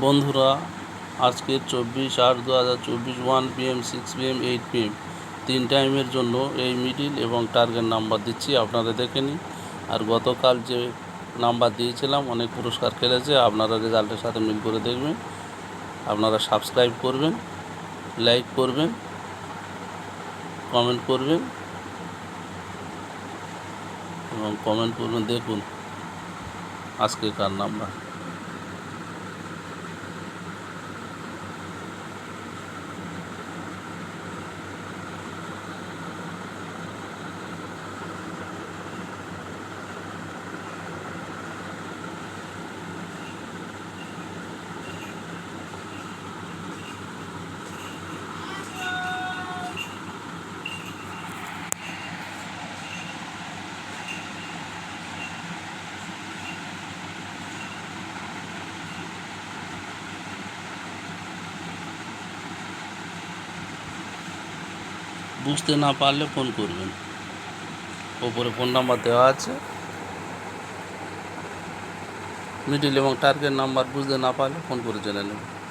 বন্ধুরা, আজকে চব্বিশ আট দু হাজার চব্বিশ one PM six PM eight PM তিন টাইমের জন্য এই মিডিল এবং টার্গেট নাম্বার দিচ্ছি, আপনারা দেখে নিন। আর গতকাল যে নাম্বার দিয়েছিলাম, অনেক পুরস্কার খেলেছে, আপনারা রেজাল্টের সাথে মিল করে দেখবেন। আপনারা সাবস্ক্রাইব করবেন লাইক করবেন কমেন্ট করবেন, এবং কমেন্ট করবেন, দেখুন আজকে কার নাম্বার বুঝতে না পারলে ফোন করবেন। ওপরে ফোন নাম্বার দেওয়া আছে। মিডিল এবং টার্গেট নাম্বার বুঝতে না পারলে ফোন করে জেনে নেবেন।